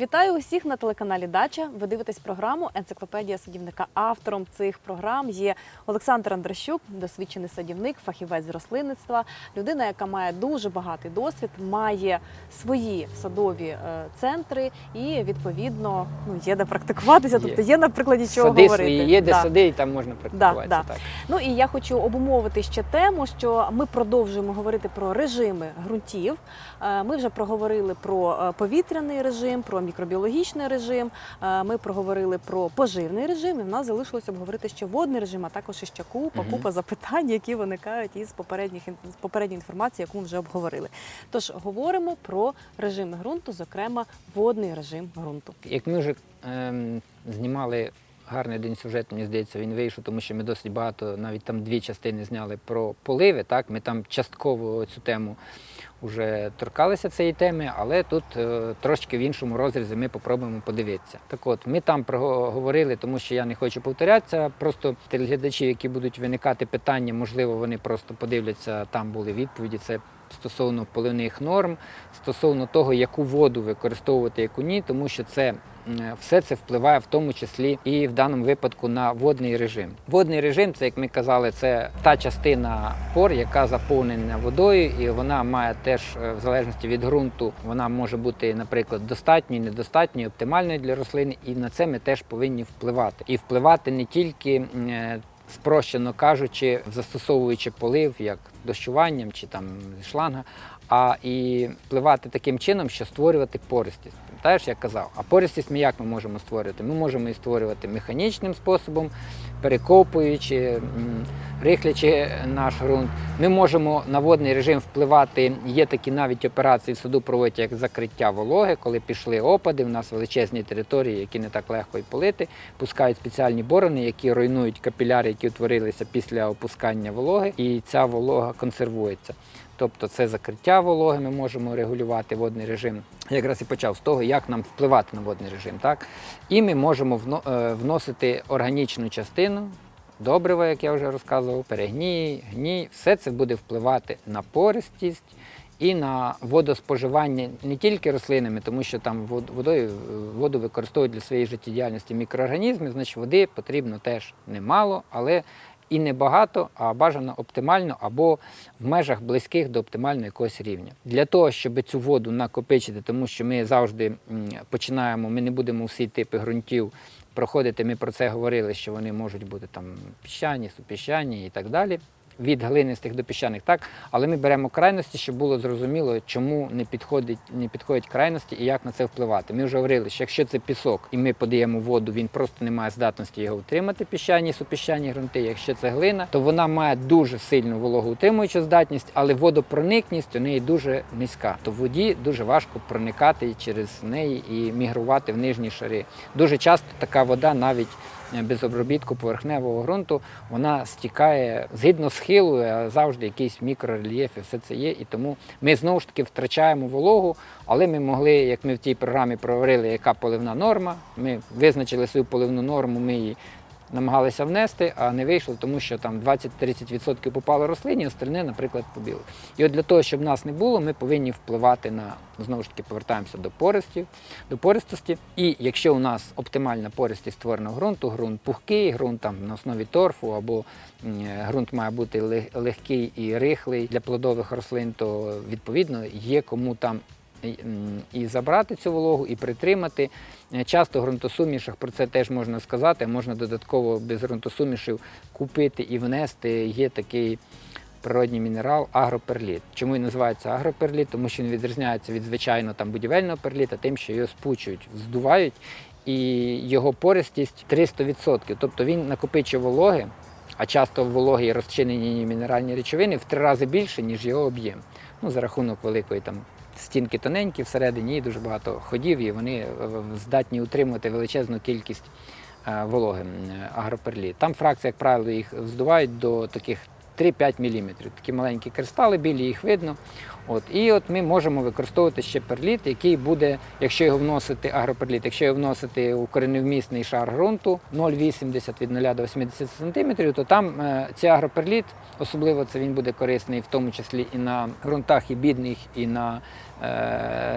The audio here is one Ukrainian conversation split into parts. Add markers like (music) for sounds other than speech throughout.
Вітаю усіх на телеканалі Дача. Ви дивитесь програму Енциклопедія садівника. Автором цих програм є Олександр Андрощук, досвідчений садівник, фахівець з рослинництва, людина, яка має дуже багатий досвід, має свої садові е, центри і відповідно ну є де практикуватися. Є. Тобто є на прикладі чого Сади говорити. свої є, де Да. сади, і там можна практикуватися. да. Так. Ну і я хочу обумовити ще тему, що ми продовжуємо говорити про режими ґрунтів. Е, Ми вже проговорили про е, повітряний режим, про мікробіологічний режим. е, Ми проговорили про поживний режим. І в нас залишилось обговорити ще водний режим, а також ще купа, купа запитань, які виникають із попередніх з попередньої інформації, яку ми вже обговорили. Тож говоримо про режими ґрунту, зокрема водний режим ґрунту. Як ми вже ем, знімали гарний один сюжет, мені здається, він вийшов, тому що ми досить багато, навіть там дві частини зняли про поливи. Так? Ми там частково цю тему вже торкалися цієї теми, але тут е, трошки в іншому розрізі ми попробуємо подивитися. Так от, ми там проговорили, тому що я не хочу повторятися. Просто телеглядачі, які будуть виникати питання, можливо, вони просто подивляться, там були відповіді. Це стосовно поливних норм, стосовно того, яку воду використовувати, яку ні, тому що це все це впливає в тому числі і в даному випадку на водний режим. Водний режим, це як ми казали, це та частина пор, яка заповнена водою, і вона має теж е, в залежності від ґрунту, вона може бути, наприклад, достатньою, недостатньою, оптимальною для рослин, і на це ми теж повинні впливати. І впливати не тільки. е, Спрощено кажучи, застосовуючи полив як дощуванням чи там шланга, а і впливати таким чином, що створювати пористість. Пам'ятаєш, як казав, а пористість ми як ми можемо створювати? Ми можемо її створювати механічним способом, перекопуючи, рихлячи наш ґрунт. Ми можемо на водний режим впливати. Є такі навіть операції в саду проводять як закриття вологи, коли пішли опади. У нас величезні території, які не так легко і полити, пускають спеціальні борони, які руйнують капіляри, які утворилися після опускання вологи, і ця волога консервується. Тобто це закриття вологи, ми можемо регулювати водний режим. Я якраз і почав з того, як нам впливати на водний режим. Так? І ми можемо е, вносити органічну частину, добрива, як я вже розказував, перегній, гній. Все це буде впливати на пористість і на водоспоживання не тільки рослинами, тому що там вод- водою е, воду використовують для своєї життєдіяльності мікроорганізми, значить води потрібно теж немало, але і не багато, а бажано оптимально або в межах близьких до оптимального якогось рівня. Для того, щоб цю воду накопичити, тому що ми завжди починаємо, ми не будемо всі типи ґрунтів проходити. Ми про це говорили, що вони можуть бути там піщані, супіщані і так далі. Від глинистих до піщаних, так, але ми беремо крайності, щоб було зрозуміло, чому не підходить, не підходять крайності і як на це впливати. Ми вже говорили, що якщо це пісок і ми подаємо воду, він просто не має здатності його утримати, піщані, супіщані ґрунти. Якщо це глина, то вона має дуже сильну вологоутримуючу здатність, але водопроникність у неї дуже низька. То воді дуже важко проникати через неї і мігрувати в нижні шари. Дуже часто така вода навіть без обробітку поверхневого ґрунту, вона стікає згідно схилу, а завжди якийсь мікрорельєф і все це є. І тому ми знову ж таки втрачаємо вологу, але ми могли, як ми в тій програмі проговорили, яка поливна норма. Ми визначили свою поливну норму, ми її намагалися внести, а не вийшло, тому що там 20-30% попало рослині, остальне, наприклад, побіло. І от для того, щоб нас не було, ми повинні впливати на знову ж таки повертаємося до пористів, до пористості. І якщо у нас оптимальна пористість створеного ґрунту, ґрунт пухкий, ґрунт там на основі торфу, або ґрунт має бути лег- легкий і рихлий для плодових рослин, то відповідно є кому там і, забрати цю вологу, і притримати. Е, Часто в ґрунтосумішах про це теж можна сказати. Можна додатково без ґрунтосумішів купити і внести. Є такий природній мінерал агроперліт. Чому він називається агроперліт? Тому що він відрізняється від звичайного там будівельного перліта, тим, що його спучують, здувають, і його пористість 300%. Тобто він накопичує вологи, а часто в вологі розчинені мінеральні речовини в три рази більше, ніж його об'єм. Ну, за рахунок великої там стінки тоненькі всередині, і дуже багато ходів, і вони е, здатні утримувати величезну кількість е, вологи м, агроперліт. Там фракції, як правило, їх здувають до таких 3-5 мм. Такі маленькі кристали, білі їх видно. От. І от ми можемо використовувати ще перліт, який буде, якщо його вносити, агроперліт, якщо його вносити у кореневмісний шар ґрунту 0,80 від 0 до 80 см, то там е, цей агроперліт, особливо це він буде корисний в тому числі і на ґрунтах і бідних, і на, е,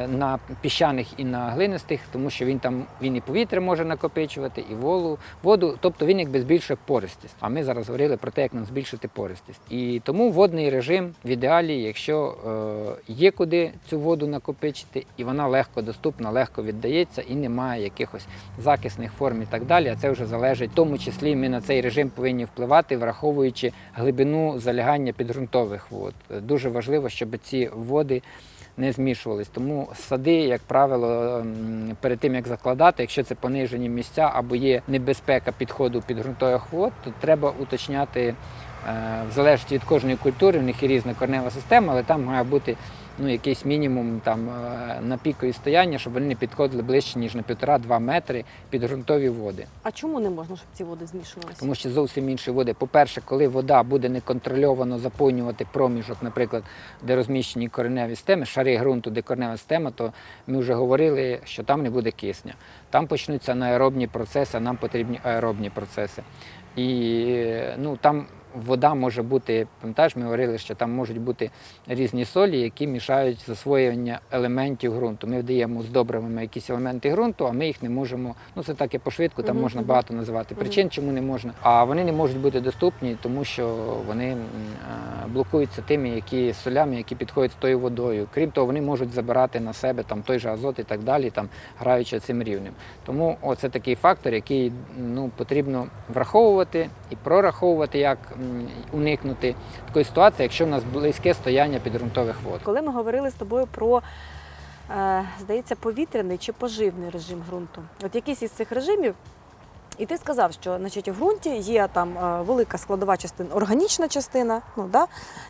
на піщаних, і на глинистих, тому що він там він і повітря може накопичувати, і волу, воду, тобто він якби збільшує пористість. А ми зараз говорили про те, як нам збільшити пористість. І тому водний режим в ідеалі, якщо е, є куди цю воду накопичити, і вона легко доступна, легко віддається, і немає якихось закисних форм і так далі. А це вже залежить, в тому числі ми на цей режим повинні впливати, враховуючи глибину залягання підґрунтових вод. Е, Дуже важливо, щоб ці води не змішувались. Тому сади, як правило, перед тим як закладати, якщо це понижені місця або є небезпека підходу під ґрунтових вод, то треба уточняти. е, В залежності від кожної культури, в них є різна корнева система, але там має бути ну, якийсь мінімум там, е, на пікові стояння, щоб вони не підходили ближче, ніж на 1,5-2 метри під ґрунтові води. А чому не можна, щоб ці води змішувалися? Тому що зовсім інші води. По-перше, коли вода буде неконтрольовано заповнювати проміжок, наприклад, де розміщені кореневі системи, шари ґрунту, де коренева система, то ми вже говорили, що там не буде кисня. Там почнуться анаеробні процеси, а нам потрібні аеробні процеси. І ну, там вода може бути, пам'ятаєш, ми говорили, що там можуть бути різні солі, які мішають засвоювання елементів ґрунту. Ми вдаємо з добривами якісь елементи ґрунту, а ми їх не можемо. Ну це так і по швидку, там можна багато називати причин, чому не можна. А вони не можуть бути доступні, тому що вони е, блокуються тими, які солями, які підходять з тою водою. Крім того, вони можуть забирати на себе там той же азот і так далі, там граючи цим рівнем. Тому це такий фактор, який ну потрібно враховувати і прораховувати, як уникнути такої ситуації, якщо в нас близьке стояння підґрунтових вод. Коли ми говорили з тобою про, е, здається, повітряний чи поживний режим ґрунту, от якийсь із цих режимів, і ти сказав, що значить, в ґрунті є там е, велика складова частина, органічна частина, ну, да,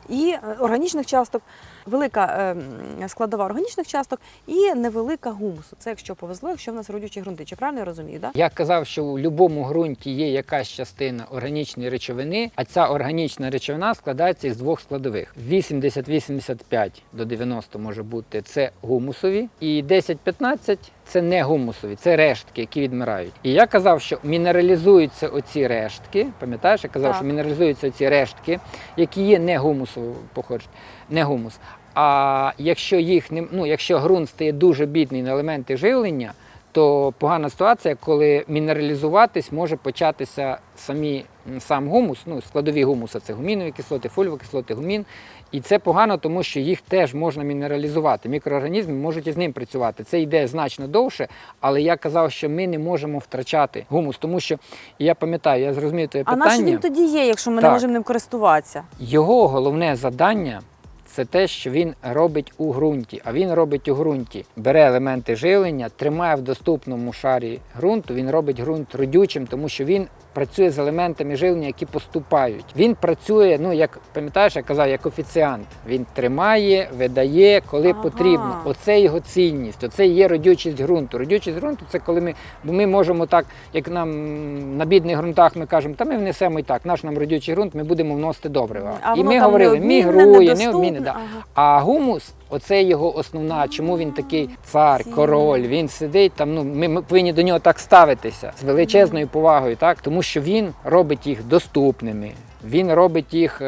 і е, органічних часток, велика е, складова органічних часток і невелика гумусу. Це якщо повезло, якщо в нас родючі ґрунти. Чи правильно я розумію? Да? Я казав, що у будь-якому ґрунті є якась частина органічної речовини, а ця органічна речовина складається із двох складових: 80-85 до 90 може бути це гумусові, і 10-15 це не гумусові, це рештки, які відмирають. І я казав, що мінералізуються оці рештки. Пам'ятаєш, я казав, Так. що мінералізуються оці рештки, які є не гумусового походження, не гумус. А якщо їх не ну, якщо ґрунт стає дуже бідний на елементи живлення, то погана ситуація, коли мінералізуватись може початися самі сам гумус, ну складові гумуса це гумінові кислоти, фольвові кислоти, гумін. І це погано, тому що їх теж можна мінералізувати. Мікроорганізми можуть із ним працювати. Це йде значно довше, але я казав, що ми не можемо втрачати гумус, тому що я пам'ятаю, я зрозумів твоє А питання. наш він тоді є, якщо ми не можемо ним користуватися? Його головне завдання це те, що він робить у ґрунті. А він робить у ґрунті. Бере елементи живлення, тримає в доступному шарі ґрунту. Він робить ґрунт родючим, тому що він працює з елементами живлення, які поступають. Він працює, ну як пам'ятаєш, я казав, як офіціант. Він тримає, видає, коли Ага. потрібно. Оце його цінність, оце є родючість ґрунту. Родючість ґрунту це коли ми, бо ми можемо так, як нам на бідних ґрунтах ми кажемо, та ми внесемо і так, наш нам родючий ґрунт, ми будемо вносити добрива. А і ми говорили, мігрує, недоступне. необмінне. Да. Ага. А гумус, оце його основна, чому він такий цар, король, він сидить там. Ну ми, ми повинні до нього так ставитися з величезною повагою, так тому що він робить їх доступними. Він робить їх.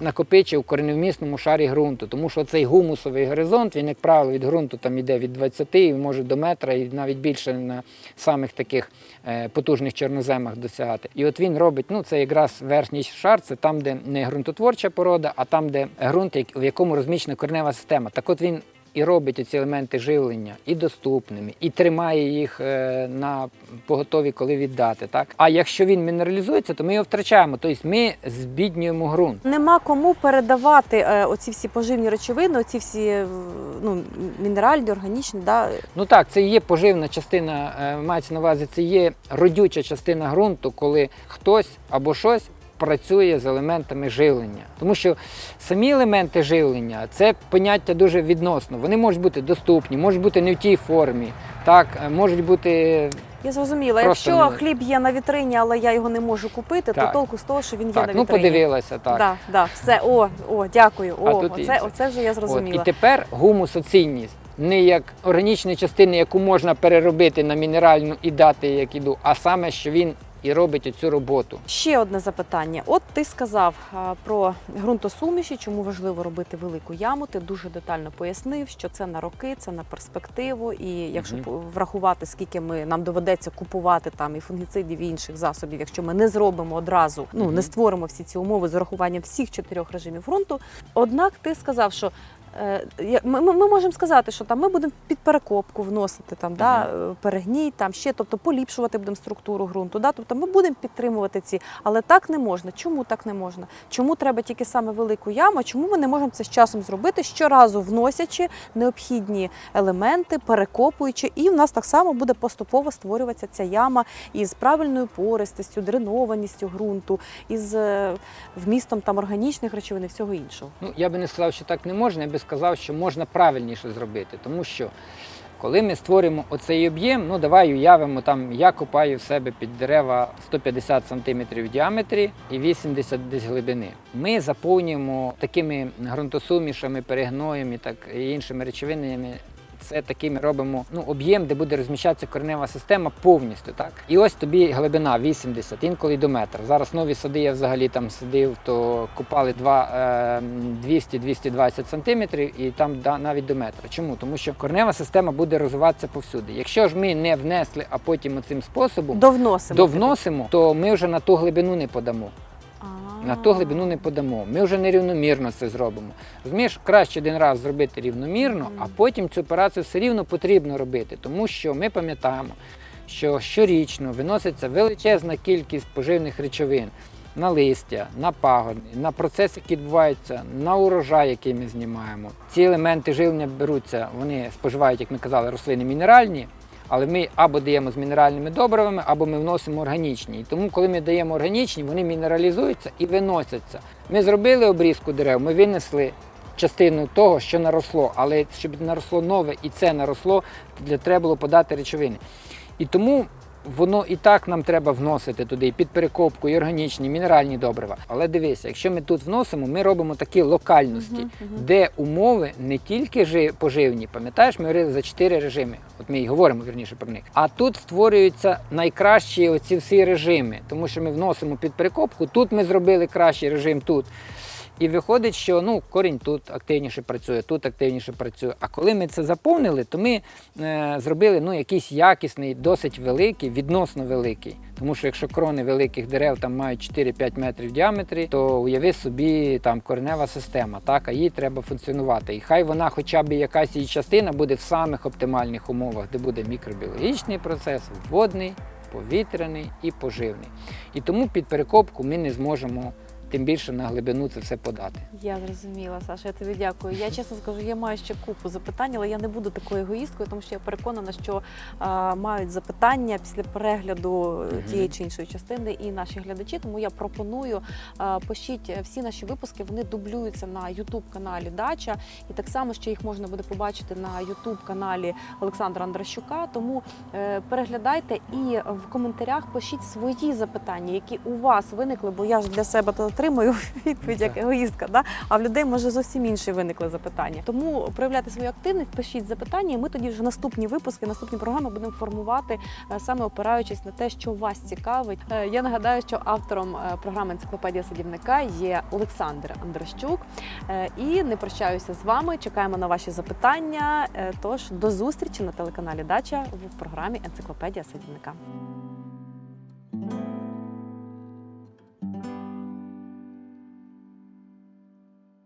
Накопичив кореневмісному шарі ґрунту, тому що цей гумусовий горизонт, він, як правило, від ґрунту там іде від 20 і може до метра, і навіть більше на самих таких е, потужних чорноземах досягати. І от він робить, ну це якраз верхній шар, це там, де не ґрунтотворча порода, а там, де ґрунт, в якому розміщена коренева система. Так от він і робить оці елементи живлення і доступними, і тримає їх е, на поготові, коли віддати. Так? А якщо він мінералізується, то ми його втрачаємо. Тобто ми збіднюємо ґрунт. Нема кому передавати е, оці всі поживні речовини, оці всі е, ну, мінеральні, органічні. Да? Ну так, це є поживна частина, мається на увазі, це є родюча частина ґрунту, коли хтось або щось працює з елементами живлення. Тому що самі елементи живлення це поняття дуже відносно. Вони можуть бути доступні, можуть бути не в тій формі, так, е, можуть бути Я зрозуміла. Просто Якщо не- хліб є на вітрині, але я його не можу купити, Так. то толку з того, що він є Так, на ну подивилася так. Да, да, все, о, о, дякую. О, оце, оце вже я От, і тепер гумусоцінність не як органічні частини, яку можна переробити на мінеральну і дати як іду, а саме, що він і робить цю роботу. Ще одне запитання. От ти сказав про ґрунтосуміші, чому важливо робити велику яму. Ти дуже детально пояснив, що це на роки, це на перспективу. І якщо по- врахувати, скільки ми нам доведеться купувати там і фунгіцидів, і інших засобів, якщо ми не зробимо одразу, ну Мгм. не створимо всі ці умови з урахуванням всіх чотирьох режимів ґрунту. Однак ти сказав, що ми, ми, ми можемо сказати, що там ми будемо під перекопку вносити там, да, е, перегній, там ще, тобто поліпшувати будемо структуру ґрунту. Да? Тобто ми будемо підтримувати ці, але так не можна. Чому так не можна? Чому треба тільки саме велику яму? Чому ми не можемо це з часом зробити, щоразу вносячи необхідні елементи, перекопуючи, і в нас так само буде поступово створюватися ця яма із правильною пористістю, дренованістю ґрунту, із е, вмістом там органічних речовин і всього іншого. Ну, я би не сказав, що так не можна, я би сказав, що можна правильніше зробити. Тому що коли ми створимо оцей об'єм, ну давай уявимо, там я копаю в себе під дерева 150 см в діаметрі і 80 десь глибини. Ми заповнюємо такими ґрунтосумішами, перегноєм і так і іншими речовинами. Це такими робимо ну, об'єм, де буде розміщатися коренева система повністю. Так? І ось тобі глибина 80, інколи до метра. Зараз нові сади я взагалі там садив, то купали е, 200-220 сантиметрів і там навіть до метра. Чому? Тому що коренева система буде розвиватися повсюди. Якщо ж ми не внесли, а потім цим способом Довносимо. довносимо, то ми вже на ту глибину не подамо. На ту глибину не подамо. Ми вже нерівномірно це зробимо. Розумієш, краще один раз зробити рівномірно, а потім цю операцію все рівно потрібно робити, тому що ми пам'ятаємо, що щорічно виноситься величезна кількість поживних речовин на листя, на пагони, на процеси, які відбуваються, на урожай, який ми знімаємо. Ці елементи живлення беруться, вони споживають, як ми казали, рослини мінеральні. Але ми або даємо з мінеральними добривами, або ми вносимо органічні. І тому, коли ми даємо органічні, вони мінералізуються і виносяться. Ми зробили обрізку дерев, ми винесли частину того, що наросло, але щоб наросло нове і це наросло, для треба було подати речовини. І тому воно і так нам треба вносити туди і під перекопку, і органічні, і мінеральні добрива. Але дивися, якщо ми тут вносимо, ми робимо такі локальності, Мгм, мгм. де умови не тільки жи- поживні, пам'ятаєш, ми говорили за чотири режими. От ми і говоримо вірніше про них. А тут створюються найкращі оці всі режими, тому що ми вносимо під перекопку. Тут ми зробили кращий режим тут. І виходить, що ну, корінь тут активніше працює, тут активніше працює. А коли ми це заповнили, то ми е, зробили ну, якийсь якісний, досить великий, відносно великий. Тому що якщо крони великих дерев там мають 4-5 метрів в діаметрі, то уяви собі там коренева система, так, а їй треба функціонувати. І хай вона хоча б якась її частина буде в самих оптимальних умовах, де буде мікробіологічний процес, водний, повітряний і поживний. І тому під перекопку ми не зможемо тим більше на глибину це все подати. Я зрозуміла, Саша, я тобі дякую. Я чесно скажу, я маю ще купу запитань, але я не буду такою егоїсткою, тому що я переконана, що а, мають запитання після перегляду е, тієї чи іншої частини і наші глядачі. Тому я пропоную а, пишіть е, всі наші випуски. Вони дублюються на youtube каналі Дача, і так само ще їх можна буде побачити на youtube каналі Олександра Андращука. Тому е, переглядайте і в коментарях пишіть свої запитання, які у вас виникли, бо я ж для себе то отримую (laughs) відповідь як егоїстка, да? а в людей може зовсім інші виникли запитання. Тому проявляйте свою активність, пишіть запитання, і ми тоді вже наступні випуски, наступні програми будемо формувати е, саме опираючись на те, що вас цікавить. Е, Я нагадаю, що автором е, програми енциклопедія садівника є Олександр Андрощук. І не прощаюся з вами. Чекаємо на ваші запитання. Тож до зустрічі на телеканалі Дача в програмі Енциклопедія садівника.